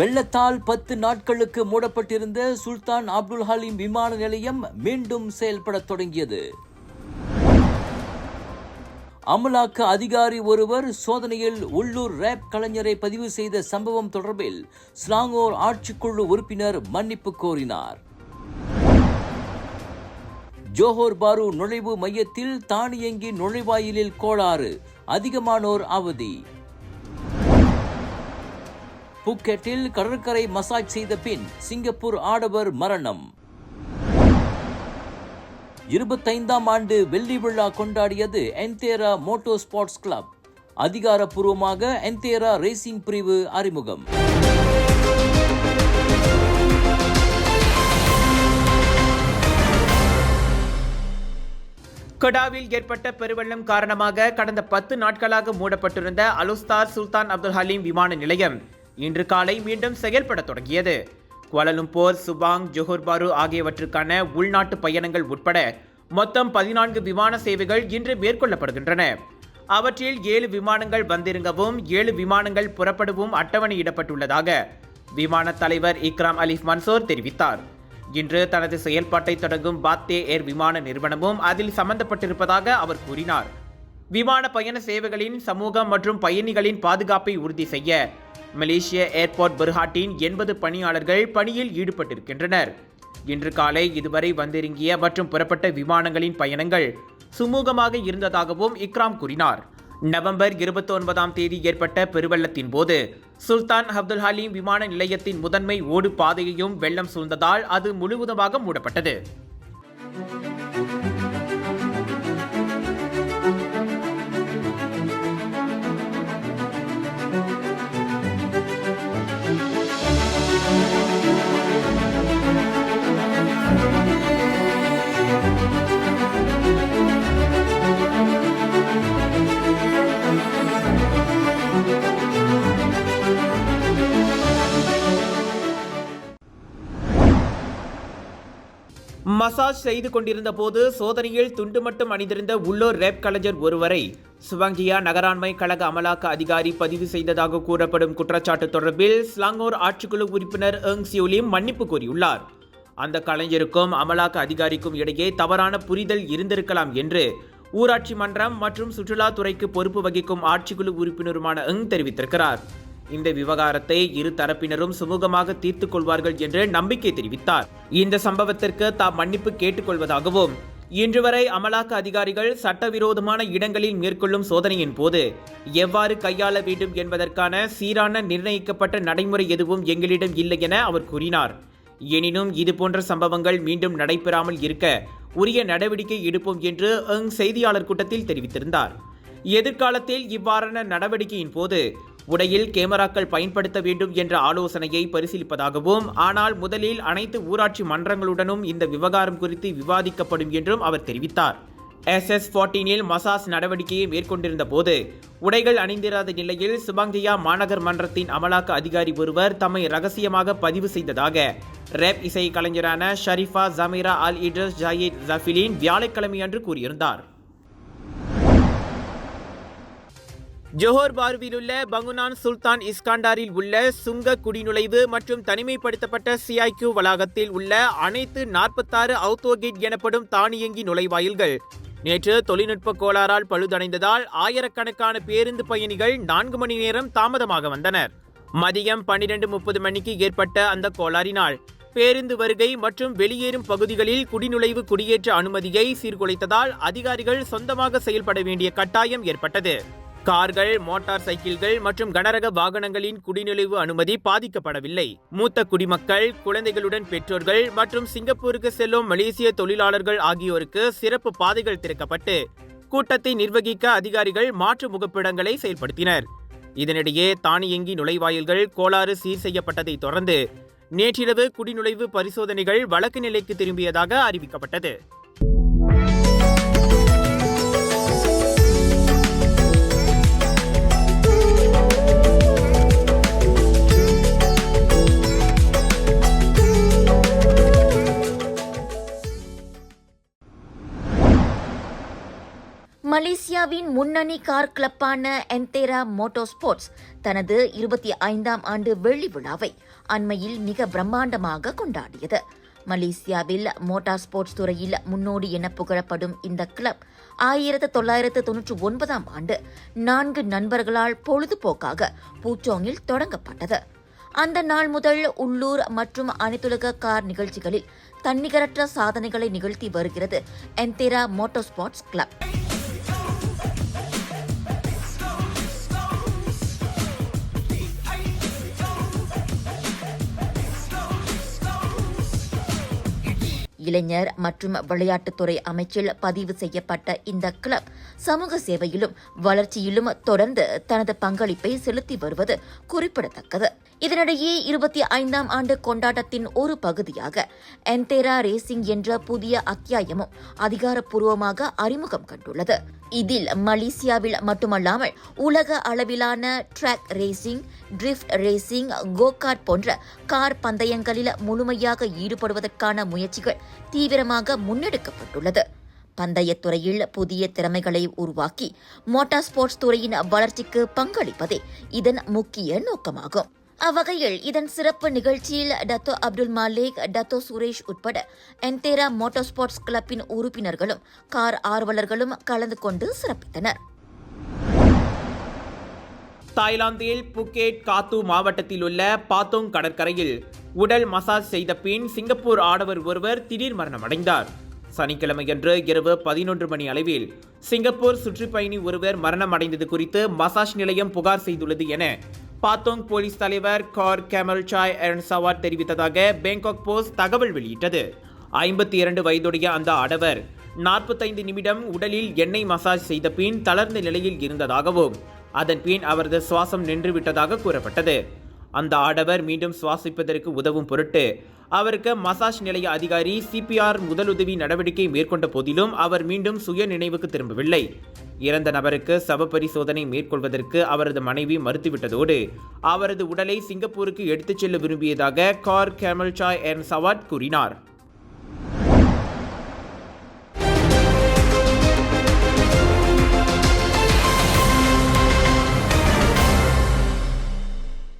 வெள்ளத்தால் பத்து நாட்களுக்கு மூடப்பட்டிருந்த சுல்தான் அப்துல் ஹலீம் விமான நிலையம் மீண்டும் செயல்படத் தொடங்கியது. அமலாக்க அதிகாரி ஒருவர் சோதனையில் உள்ளூர் ரேப் கலைஞரை பதிவு செய்த சம்பவம் தொடர்பில் ஸ்லாங்கோர் ஆட்சிக்குழு உறுப்பினர் மன்னிப்பு கோரினார். ஜோஹோர் பாரு நுழைவு மையத்தில் தானியங்கி நுழைவாயிலில் கோளாறு அதிகமானோர் அவதி. புக்கெட்டில் கடற்கரை மசாஜ் செய்த பின் சிங்கப்பூர் ஆடவர் மரணம். இருபத்தைந்தாம் ஆண்டு வெள்ளி விழா கொண்டாடியது என்தேரா மோட்டோ ஸ்போர்ட்ஸ் கிளப் அதிகாரப்பூர்வமாக என்தேரா ரேசிங் பிரிவு அறிமுகம். கொடாவில் ஏற்பட்ட பெருவெள்ளம் காரணமாக கடந்த பத்து நாட்களாக மூடப்பட்டிருந்த அலுஸ்தார் சுல்தான் அப்துல் ஹலீம் விமான நிலையம். இன்று காலை மீண்டும் செயல்பட தொடங்கியது. குவாலலும்பூர் சுபாங் ஜொஹர்பாரு ஆகியவற்றுக்கான உள்நாட்டு பயணங்கள் உட்பட மொத்தம் பதினான்கு விமான சேவைகள் இன்று மேற்கொள்ளப்படுகின்றன. அவற்றில் ஏழு விமானங்கள் வந்திருங்கவும் ஏழு விமானங்கள் புறப்படவும் அட்டவணையிடப்பட்டுள்ளதாக விமான தலைவர் இக்ராம் அலிஃப் மன்சூர் தெரிவித்தார். இன்று தனது செயல்பாட்டை தொடங்கும் பாத்தே ஏர் விமான நிறுவனமும் அதில் சம்பந்தப்பட்டிருப்பதாக அவர் கூறினார். விமான பயண சேவைகளின் சமூகம் மற்றும் பயணிகளின் பாதுகாப்பை உறுதி செய்ய மலேசிய ஏர்போர்ட் பெர்ஹாட்டின் எண்பது பணியாளர்கள் பணியில் ஈடுபட்டிருக்கின்றனர். இன்று காலை இதுவரை வந்திறங்கிய மற்றும் புறப்பட்ட விமானங்களின் பயணங்கள் சுமூகமாக இருந்ததாகவும் இக்ராம் கூறினார். நவம்பர் இருபத்தொன்பதாம் தேதி ஏற்பட்ட பெருவெள்ளத்தின் போது சுல்தான் அப்துல் ஹலீம் விமான நிலையத்தின் முதன்மை ஓடு பாதையையும் வெள்ளம் சூழ்ந்ததால் அது முழுவதுமாக மூடப்பட்டது. மசாஜ் செய்து கொண்டிருந்த போது சோதனையில் துண்டு மட்டும் அணிந்திருந்த உள்ளூர் ரேப் கலைஞர் ஒருவரை சுவாங்கியா நகராண்மை கழக அமலாக்க அதிகாரி பதிவு செய்ததாக கூறப்படும் குற்றச்சாட்டு தொடர்பில் ஸ்லாங்கோர் ஆட்சிக்குழு உறுப்பினர் எங் சியோலியும் மன்னிப்பு கோரியுள்ளார். அந்த கலைஞருக்கும் அமலாக்க அதிகாரிக்கும் இடையே தவறான புரிதல் இருந்திருக்கலாம் என்று ஊராட்சி மன்றம் மற்றும் சுற்றுலாத்துறைக்கு பொறுப்பு வகிக்கும் ஆட்சிக்குழு உறுப்பினருமான எங் தெரிவித்திருக்கிறார். இந்த விவகாரத்தை இரு தரப்பினரும் சுமூகமாக தீர்த்துக் கொள்வார்கள் என்று நம்பிக்கை தெரிவித்தார். இந்த சம்பவத்திற்கு தாம் மன்னிப்பு கேட்டுக்கொள்வதாகவும் இன்று வரை அமலாக்க அதிகாரிகள் சட்டவிரோதமான இடங்களில் மேற்கொள்ளும் சோதனையின் போது எவ்வாறு கையாள வேண்டும் என்பதற்கான சீரான நிர்ணயிக்கப்பட்ட நடைமுறை எதுவும் எங்களிடம் இல்லை என அவர் கூறினார். எனினும் இதுபோன்ற சம்பவங்கள் மீண்டும் நடைபெறாமல் இருக்க உரிய நடவடிக்கை எடுப்போம் என்று எங் செய்தியாளர் கூட்டத்தில் தெரிவித்திருந்தார். எதிர்காலத்தில் இவ்வாறான நடவடிக்கையின் போது உடையில் கேமராக்கள் பயன்படுத்த வேண்டும் என்ற ஆலோசனையை பரிசீலிப்பதாகவும் ஆனால் முதலில் அனைத்து ஊராட்சி மன்றங்களுடனும் இந்த விவகாரம் குறித்து விவாதிக்கப்படும் என்றும் அவர் தெரிவித்தார். எஸ் எஸ் ஃபோர்டீனில் மசாஸ் நடவடிக்கையை மேற்கொண்டிருந்த போது உடைகள் அணிந்திராத நிலையில் சுபாங்கியா மாநகர் மன்றத்தின் அமலாக்க அதிகாரி ஒருவர் தம்மை ரகசியமாக பதிவு செய்ததாக ரேப் இசை கலைஞரான ஷரீஃபா ஜமீரா அல் இட்ரஸ் ஜாயித் ஜஃபிலின் வியாழக்கிழமையன்று கூறியிருந்தார். ஜோஹர் பார்வில் உள்ள பங்குனான் சுல்தான் இஸ்காண்டாரில் உள்ள சுங்க குடிநுழைவு மற்றும் தனிமைப்படுத்தப்பட்ட சிஐக்யூ வளாகத்தில் உள்ள அனைத்து நாற்பத்தாறு அவுத்தோகேட் எனப்படும் தானியங்கி நுழைவாயில்கள். நேற்று தொழில்நுட்ப கோளாறால் பழுதடைந்ததால் ஆயிரக்கணக்கான பேருந்து பயணிகள் நான்கு மணி நேரம் தாமதமாக வந்தனர். மதியம் பன்னிரண்டு முப்பது மணிக்கு ஏற்பட்ட அந்த கோளாறினால் பேருந்து வருகை மற்றும் வெளியேறும் பகுதிகளில் குடிநுழைவு குடியேற்ற அனுமதியை சீர்குலைத்ததால் அதிகாரிகள் சொந்தமாக செயல்பட வேண்டிய கட்டாயம் ஏற்பட்டது. கார்கள் மோட்டார் சைக்கிள்கள் மற்றும் கனரக வாகனங்களின் குடிநுழைவு அனுமதி பாதிக்கப்படவில்லை. மூத்த குடிமக்கள் குழந்தைகளுடன் பெற்றோர்கள் மற்றும் சிங்கப்பூருக்கு செல்லும் மலேசிய தொழிலாளர்கள் ஆகியோருக்கு சிறப்பு பாதைகள் திறக்கப்பட்டு கூட்டத்தை நிர்வகிக்க அதிகாரிகள் மாற்று முகப்பிடங்களை செயல்படுத்தினர். இதனிடையே தானியங்கி நுழைவாயில்கள் கோளாறு சீர் செய்யப்பட்டதை தொடர்ந்து நேற்றிரவு குடிநுழைவு பரிசோதனைகள் வழக்கு நிலைக்கு திரும்பியதாக அறிவிக்கப்பட்டது. மலேசியா முன்னணி கார் கிளப்பான என்தேரா மோட்டோ ஸ்போர்ட்ஸ் தனது இருபத்தி ஐந்தாம் ஆண்டு வெள்ளி விழாவை அண்மையில் மிக பிரம்மாண்டமாக கொண்டாடியது. மலேசியாவில் மோட்டார் ஸ்போர்ட்ஸ் துறையில் முன்னோடி என புகழப்படும் இந்த கிளப் ஆயிரத்து தொள்ளாயிரத்து தொன்னூற்றி ஒன்பதாம் ஆண்டு நான்கு நண்பர்களால் பொழுதுபோக்காக பூச்சோங்கில் தொடங்கப்பட்டது. அந்த நாள் முதல் உள்ளூர் மற்றும் அனைத்துலக கார் நிகழ்ச்சிகளில் தன்னிகரற்ற சாதனைகளை நிகழ்த்தி வருகிறது என்தேரா மோட்டோ ஸ்போர்ட்ஸ் கிளப். இளைஞர் மற்றும் விளையாட்டுத்துறை அமைச்சில் பதிவு செய்யப்பட்ட இந்த கிளப் சமூக சேவையிலும் வளர்ச்சியிலும் தொடர்ந்து தனது பங்களிப்பை செலுத்தி வருவது குறிப்பிடத்தக்கது. இதனிடையே இருபத்தி ஐந்தாம் ஆண்டு கொண்டாட்டத்தின் ஒரு பகுதியாக என்டேரா ரேசிங் என்ற புதிய அத்தியாயமும் அதிகாரப்பூர்வமாக அறிமுகம் கண்டுள்ளது. இதில் மலேசியாவில் மட்டுமல்லாமல் உலக அளவிலான track racing drift racing go kart போன்ற கார் பந்தயங்களில் முழுமையாக ஈடுபடுவதற்கான முயற்சிகள் தீவிரமாக முன்னெடுக்கப்பட்டுள்ளது. பந்தயத்துறையில் புதிய திறமைகளை உருவாக்கி மோட்டார் ஸ்போர்ட்ஸ் துறையின் வளர்ச்சிக்கு பங்களிப்பதே இதன் முக்கிய நோக்கமாகும். அவ்வகையில் இதன் சிறப்பு நிகழ்ச்சியில் Dato Abdul Malik Dato Suresh உட்பட என்டேரா மோட்டார் ஸ்போர்ட்ஸ் கிளப்பின் உறுப்பினர்களும் கார் ஆர்வலர்களும் கலந்து கொண்டு சிறப்பித்தனர். தாய்லாந்தில் புக்கேட் காத்து மாவட்டத்தில் உள்ள பாத்தோங் கடற்கரையில் உடல் மசாஜ் செய்த பின் சிங்கப்பூர் ஆடவர் ஒருவர் திடீர் மரணமடைந்தார். சனிக்கிழமையன்று இரவு பதினொன்று மணி அளவில் சிங்கப்பூர் சுற்றுப்பயணி ஒருவர் மரணமடைந்தது குறித்து மசாஜ் நிலையம் புகார் செய்துள்ளது என பாத்தோங் போலீஸ் தலைவர் கார் கேமல் சாய் எரன் சவாட் தெரிவித்ததாக பேங்காக் போஸ்ட் தகவல் வெளியிட்டது. ஐம்பத்தி இரண்டு வயதுடைய அந்த ஆடவர் நாற்பத்தைந்து நிமிடம் உடலில் எண்ணெய் மசாஜ் செய்த பின் தளர்ந்த நிலையில் இருந்ததாகவும் அதன் பின் அவரது சுவாசம் நின்றுவிட்டதாக கூறப்பட்டது. அந்த ஆடவர் மீண்டும் சுவாசிப்பதற்கு உதவும் பொருட்டு அவருக்கு மசாஜ் நிலைய அதிகாரி சிபிஆர் முதலுதவி நடவடிக்கை மேற்கொண்ட போதிலும் அவர் மீண்டும் சுய நினைவுக்கு திரும்பவில்லை. இறந்த நபருக்கு சவ பரிசோதனை மேற்கொள்வதற்கு அவரது மனைவி மறுத்துவிட்டதோடு அவரது உடலை சிங்கப்பூருக்கு எடுத்துச் செல்ல விரும்பியதாக கார் கேமல் சாய் என் சவாட் கூறினார்.